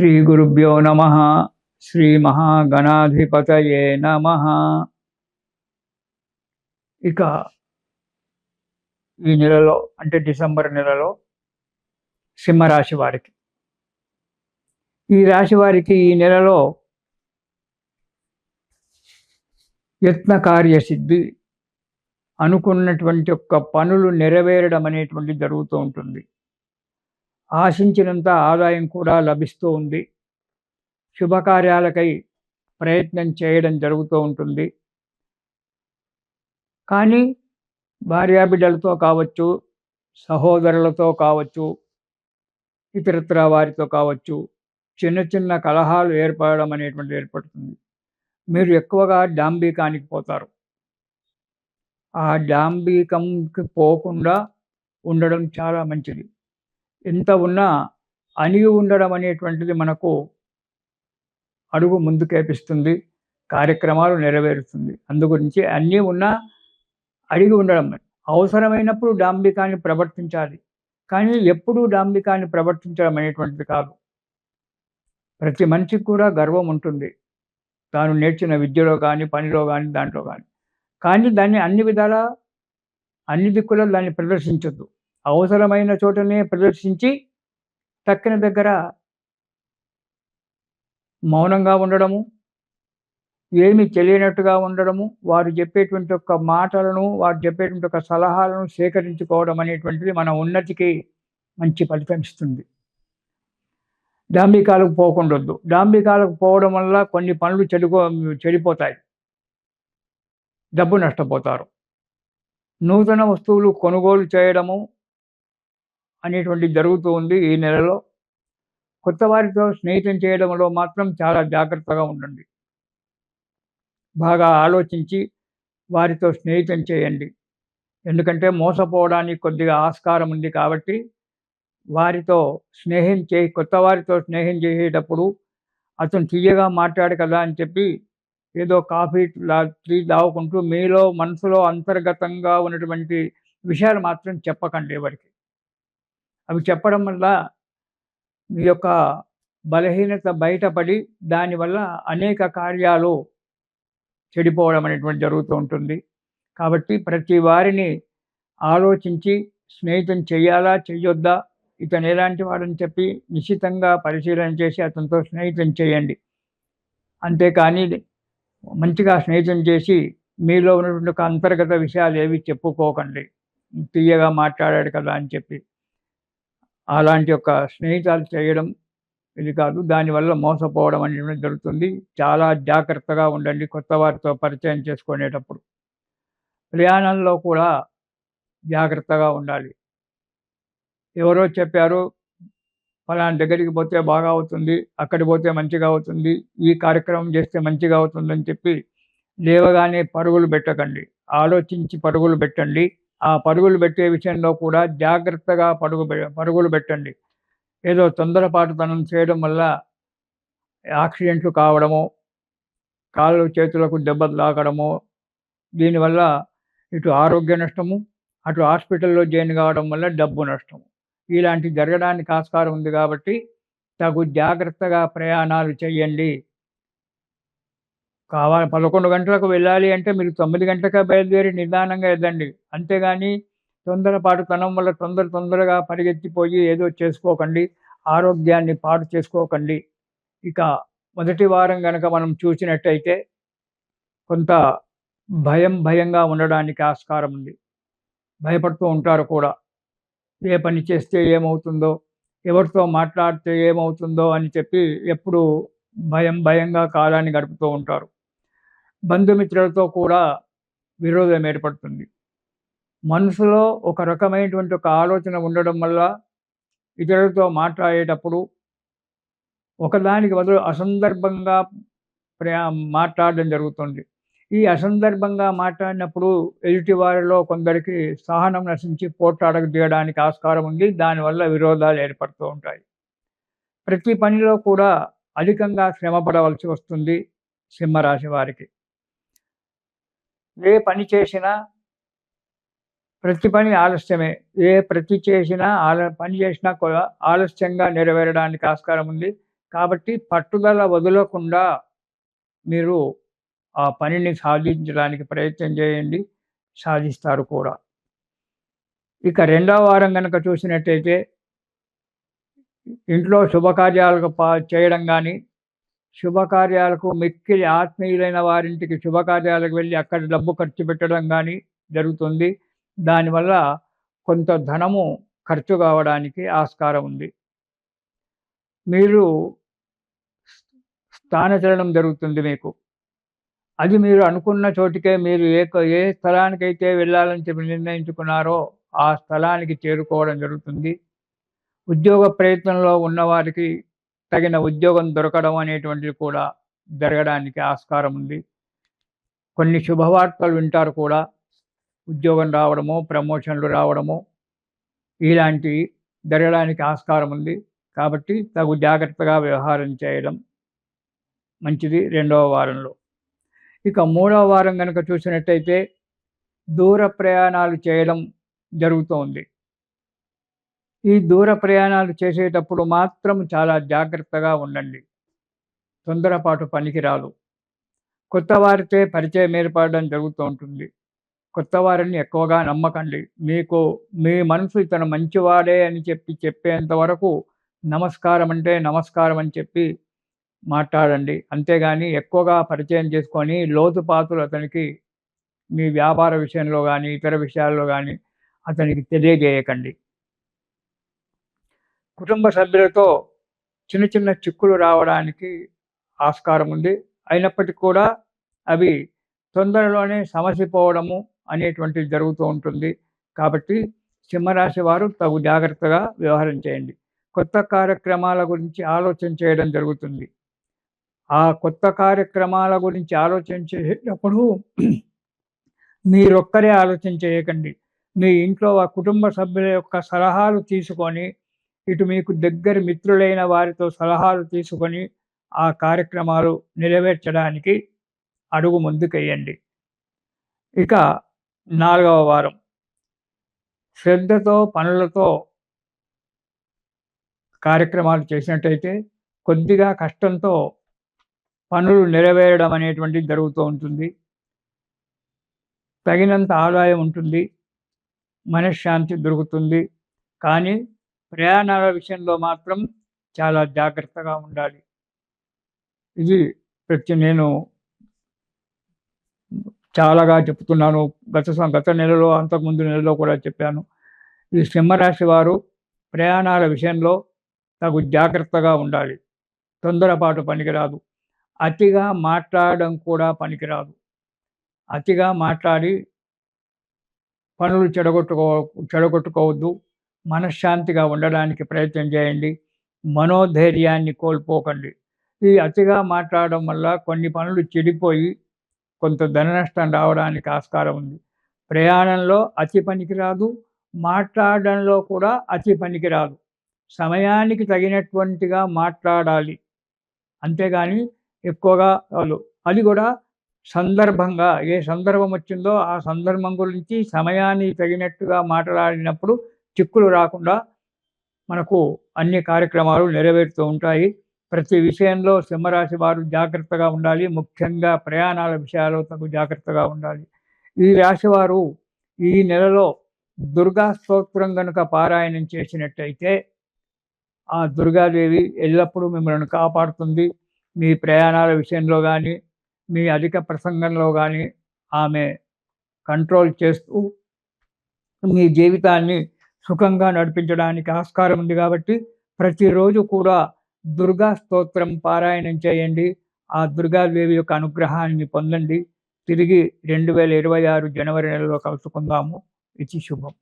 శ్రీ గురుభ్యో నమ శ్రీ మహాగణాధిపతయే నమ ఇక ఈ నెలలో అంటే డిసెంబర్ నెలలో సింహరాశి వారికి. ఈ రాశి వారికి ఈ నెలలో యత్న కార్యసిద్ధి అనుకున్నటువంటి యొక్క పనులు నెరవేరడం అనేటువంటి జరుగుతూ ఉంటుంది. ఆశించినంత ఆదాయం కూడా లభిస్తూ ఉంది. శుభకార్యాలకై ప్రయత్నం చేయడం జరుగుతూ ఉంటుంది. కానీ భార్యాబిడ్డలతో కావచ్చు సహోదరులతో కావచ్చు ఇతరత్ర వారితో కావచ్చు చిన్న చిన్న కలహాలు ఏర్పడడం అనేటువంటి ఏర్పడుతుంది. మీరు ఎక్కువగా డాంబీకానికి పోతారు. ఆ డాంబీకంకి పోకుండా ఉండడం చాలా మంచిది. ఎంత ఉన్నా అణిగి ఉండడం అనేటువంటిది మనకు అడుగు ముందుకేపిస్తుంది కార్యక్రమాలు నెరవేరుస్తుంది. అందుగురించి అన్నీ ఉన్నా అడిగి ఉండడం అవసరమైనప్పుడు డాంబికాన్ని ప్రవర్తించాలి. కానీ ఎప్పుడూ డాంబికాన్ని ప్రవర్తించడం అనేటువంటిది కాదు. ప్రతి మనిషికి కూడా గర్వం ఉంటుంది. తాను నేర్చిన విద్యలో కానీ పనిలో కానీ దాంట్లో కానీ కానీ దాన్ని అన్ని విధాల అన్ని దిక్కులో దాన్ని ప్రదర్శించద్దు. అవసరమైన చోటనే ప్రదర్శించి తక్కిన దగ్గర మౌనంగా ఉండడము ఏమి తెలియనట్టుగా ఉండడము వారు చెప్పేటువంటి ఒక మాటలను వారు చెప్పేటువంటి ఒక సలహాలను సేకరించుకోవడం అనేటువంటిది మన ఉన్నతికి మంచి ఫలితం ఇస్తుంది. డాంబికాలకు పోకుండొద్దు. డాంబికాలకు పోవడం వల్ల కొన్ని పనులు చెడుకో చెడిపోతాయి. డబ్బు నష్టపోతారు. నూతన వస్తువులు కొనుగోలు చేయడము అనేటువంటి జరుగుతూ ఉంది ఈ నెలలో. కొత్త వారితో స్నేహితం చేయడంలో మాత్రం చాలా జాగ్రత్తగా ఉండండి. బాగా ఆలోచించి వారితో స్నేహితం చేయండి. ఎందుకంటే మోసపోవడానికి కొద్దిగా ఆస్కారం ఉంది కాబట్టి వారితో స్నేహం చే కొత్త వారితో స్నేహం చేసేటప్పుడు అతను తీయగా మాట్లాడు కదా అని చెప్పి ఏదో కాఫీ టీ తాగుకుంటూ మీలో మనసులో అంతర్గతంగా ఉన్నటువంటి విషయాలు మాత్రం చెప్పకండి ఎవరికి. అవి చెప్పడం వల్ల మీ యొక్క బలహీనత బయటపడి దానివల్ల అనేక కార్యాలు చెడిపోవడం అనేటువంటి జరుగుతూ ఉంటుంది. కాబట్టి ప్రతి వారిని ఆలోచించి స్నేహితం చేయాలా చెయ్యొద్దా? ఇతను ఎలాంటి వాడని చెప్పి నిశ్చితంగా పరిశీలన చేసి అతనితో స్నేహితం చేయండి. అంతేకాని మంచిగా స్నేహితం చేసి మీలో ఉన్నటువంటి ఒక అంతర్గత విషయాలు ఏవి చెప్పుకోకండి. తీయగా మాట్లాడాడు కదా అని చెప్పి. అలాంటి యొక్క స్నేహితాలు చేయడం ఇది కాదు. దానివల్ల మోసపోవడం అనేది జరుగుతుంది. చాలా జాగ్రత్తగా ఉండండి. కొత్త వారితో పరిచయం చేసుకునేటప్పుడు. ప్రయాణంలో కూడా జాగ్రత్తగా ఉండాలి. ఎవరో చెప్పారు ఫలానా దగ్గరికి పోతే బాగా అవుతుంది అక్కడికి పోతే మంచిగా అవుతుంది ఈ కార్యక్రమం చేస్తే మంచిగా అవుతుందని చెప్పి లేవగానే పరుగులు పెట్టకండి. ఆలోచించి పరుగులు పెట్టండి. ఆ పరుగులు పెట్టే విషయంలో కూడా జాగ్రత్తగా పరుగు పరుగులు పెట్టండి. ఏదో తొందరపాటుతనం చేయడం వల్ల యాక్సిడెంట్లు కావడము కాళ్ళు చేతులకు దెబ్బలు తాకడము దీనివల్ల ఇటు ఆరోగ్య నష్టము అటు హాస్పిటల్లో జాయిన్ కావడం వల్ల డబ్బు నష్టము. ఇలాంటి జరగడానికి ఆస్కారం ఉంది కాబట్టి తగు జాగ్రత్తగా ప్రయాణాలు చేయండి. కావాలి. పదకొండు గంటలకు వెళ్ళాలి అంటే మీరు తొమ్మిది గంటలకే బయలుదేరి నిదానంగా వెళ్ళండి. అంతేగాని తొందరపాటుతనం వల్ల తొందర తొందరగా పరిగెత్తిపోయి ఏదో చేసుకోకండి. ఆరోగ్యాన్ని పాటు చేసుకోకండి. ఇక మొదటి వారం కనుక మనం చూసినట్టయితే కొంత భయం భయంగా ఉండడానికి ఆస్కారం ఉంది. భయపడుతూ ఉంటారు కూడా. ఏ పని చేస్తే ఏమవుతుందో ఎవరితో మాట్లాడితే ఏమవుతుందో అని చెప్పి ఎప్పుడు భయం భయంగా కాలాన్ని గడుపుతూ ఉంటారు. బంధుమిత్రులతో కూడా విరోధం ఏర్పడుతుంది. మనసులో ఒక రకమైనటువంటి ఒక ఆలోచన ఉండడం వల్ల ఇతరులతో మాట్లాడేటప్పుడు ఒకదానికి బదులు అసందర్భంగా ప్రయా మాట్లాడడం జరుగుతుంది. ఈ అసందర్భంగా మాట్లాడినప్పుడు ఎదుటి వారిలో కొందరికి సహనం నశించి పోట్లాడకు దిగడానికి ఆస్కారం ఉంది. దానివల్ల విరోధాలు ఏర్పడుతూ ఉంటాయి. ప్రతి పనిలో కూడా అధికంగా శ్రమ పడవలసి వస్తుంది సింహరాశి వారికి. ఏ పని చేసినా ప్రతి పని ఆలస్యమే. ఏ ప్రతి చేసినా ఆల పని చేసినా కూడా ఆలస్యంగా నెరవేరడానికి ఆస్కారం ఉంది. కాబట్టి పట్టుదల వదలకుండా మీరు ఆ పనిని సాధించడానికి ప్రయత్నం చేయండి. సాధిస్తారు కూడా. ఇక రెండవ వారం కనుక చూసినట్టయితే ఇంట్లో శుభకార్యాలకు పా చేయడం కానీ శుభకార్యాలకు మిక్కిలి ఆత్మీయులైన వారింటికి శుభకార్యాలకు వెళ్ళి అక్కడ డబ్బు ఖర్చు పెట్టడం కానీ జరుగుతుంది. దానివల్ల కొంత ధనము ఖర్చు కావడానికి ఆస్కారం ఉంది. మీరు స్థానచలనం జరుగుతుంది మీకు. అది మీరు అనుకున్న చోటికే మీరు ఏ ఏ స్థలానికైతే వెళ్ళాలని చెప్పి నిర్ణయించుకున్నారో ఆ స్థలానికి చేరుకోవడం జరుగుతుంది. ఉద్యోగ ప్రయత్నంలో ఉన్నవారికి తగిన ఉద్యోగం దొరకడం అనేటువంటిది కూడా జరగడానికి ఆస్కారం ఉంది. కొన్ని శుభవార్తలు వింటారు కూడా. ఉద్యోగం రావడము ప్రమోషన్లు రావడము ఇలాంటివి జరగడానికి ఆస్కారం ఉంది. కాబట్టి తగు జాగ్రత్తగా వ్యవహారం చేయడం మంచిది రెండవ వారంలో. ఇక మూడవ వారం కనుక చూసినట్టయితే దూర ప్రయాణాలు చేయడం జరుగుతోంది. ఈ దూర ప్రయాణాలు చేసేటప్పుడు మాత్రం చాలా జాగ్రత్తగా ఉండండి. తొందరపాటు పనికిరాదు. కొత్త వారితో పరిచయం ఏర్పడడం జరుగుతూ ఉంటుంది. కొత్త వారిని ఎక్కువగా నమ్మకండి. మీకు మీ మనసు ఇతను మంచివాడే అని చెప్పి చెప్పేంత వరకు నమస్కారం అంటే నమస్కారం అని చెప్పి మాట్లాడండి. అంతేగాని ఎక్కువగా పరిచయం చేసుకొని లోతుపాతులు అతనికి మీ వ్యాపార విషయంలో కానీ ఇతర విషయాల్లో కానీ అతనికి తెలియజేయకండి. కుటుంబ సభ్యులతో చిన్న చిన్న చిక్కులు రావడానికి ఆస్కారం ఉంది. అయినప్పటికీ కూడా అవి తొందరలోనే సమసిపోవడము అనేటువంటిది జరుగుతూ ఉంటుంది. కాబట్టి సింహరాశి వారు తగు జాగ్రత్తగా వ్యవహారం చేయండి. కొత్త కార్యక్రమాల గురించి ఆలోచన చేయడం జరుగుతుంది. ఆ కొత్త కార్యక్రమాల గురించి ఆలోచన చేసేటప్పుడు మీరొక్కరే ఆలోచన చేయకండి. మీ ఇంట్లో ఆ కుటుంబ సభ్యుల యొక్క సలహాలు తీసుకొని ఇటు మీకు దగ్గర మిత్రులైన వారితో సలహాలు తీసుకొని ఆ కార్యక్రమాలు నెరవేర్చడానికి అడుగు ముందుకేయండి ఇక నాలుగవ వారం. శ్రద్ధతో పనులతో కార్యక్రమాలు చేసినట్టయితే కొద్దిగా కష్టంతో పనులు నెరవేరడం అనేటువంటిది జరుగుతూ ఉంటుంది. తగినంత ఆదాయం ఉంటుంది. మనశ్శాంతి దొరుకుతుంది. కానీ ప్రయాణాల విషయంలో మాత్రం చాలా జాగ్రత్తగా ఉండాలి. ఇది ప్రతి నేను చాలాగా చెప్తున్నాను. గత గత నెలలో అంతకుముందు నెలలో కూడా చెప్పాను. ఈ సింహరాశి వారు ప్రయాణాల విషయంలో తగు జాగ్రత్తగా ఉండాలి. తొందరపాటు పనికిరాదు. అతిగా మాట్లాడడం కూడా పనికిరాదు. అతిగా మాట్లాడి పనులు చెడగొట్టుకో చెడగొట్టుకోవద్దు. మనశ్శాంతిగా ఉండడానికి ప్రయత్నం చేయండి. మనోధైర్యాన్ని కోల్పోకండి. ఈ అతిగా మాట్లాడడం వల్ల కొన్ని పనులు చెడిపోయి కొంత ధన నష్టం రావడానికి ఆస్కారం ఉంది. ప్రయాణంలో అతి పనికిరాదు మాట్లాడడంలో కూడా అతి పనికిరాదు. సమయానికి తగినటువంటిగా మాట్లాడాలి. అంతేగాని ఎక్కువగా వాళ్ళు అది కూడా సందర్భంగా ఏ సందర్భం వచ్చిందో ఆ సందర్భం గురించి సమయానికి తగినట్టుగా మాట్లాడినప్పుడు చిక్కులు రాకుండా మనకు అన్ని కార్యక్రమాలు నెరవేరుతూ ఉంటాయి. ప్రతి విషయంలో సింహరాశి వారు జాగ్రత్తగా ఉండాలి. ముఖ్యంగా ప్రయాణాల విషయాల్లో తగు జాగ్రత్తగా ఉండాలి. ఈ రాశివారు ఈ నెలలో దుర్గా స్తోత్రం కనుక పారాయణం చేసినట్టయితే ఆ దుర్గాదేవి ఎల్లప్పుడూ మిమ్మల్ని కాపాడుతుంది. మీ ప్రయాణాల విషయంలో కానీ మీ అధిక ప్రసంగంలో కానీ ఆమె కంట్రోల్ చేస్తూ మీ జీవితాన్ని సుఖంగా నడిపించడానికి ఆస్కారం ఉంది కాబట్టి ప్రతిరోజు కూడా దుర్గా స్తోత్రం పారాయణం చేయండి. ఆ దుర్గాదేవి యొక్క అనుగ్రహాన్ని పొందండి. తిరిగి రెండు వేల ఇరవై ఆరు జనవరి నెలలో కలుసుకుందాము. ఇది శుభం.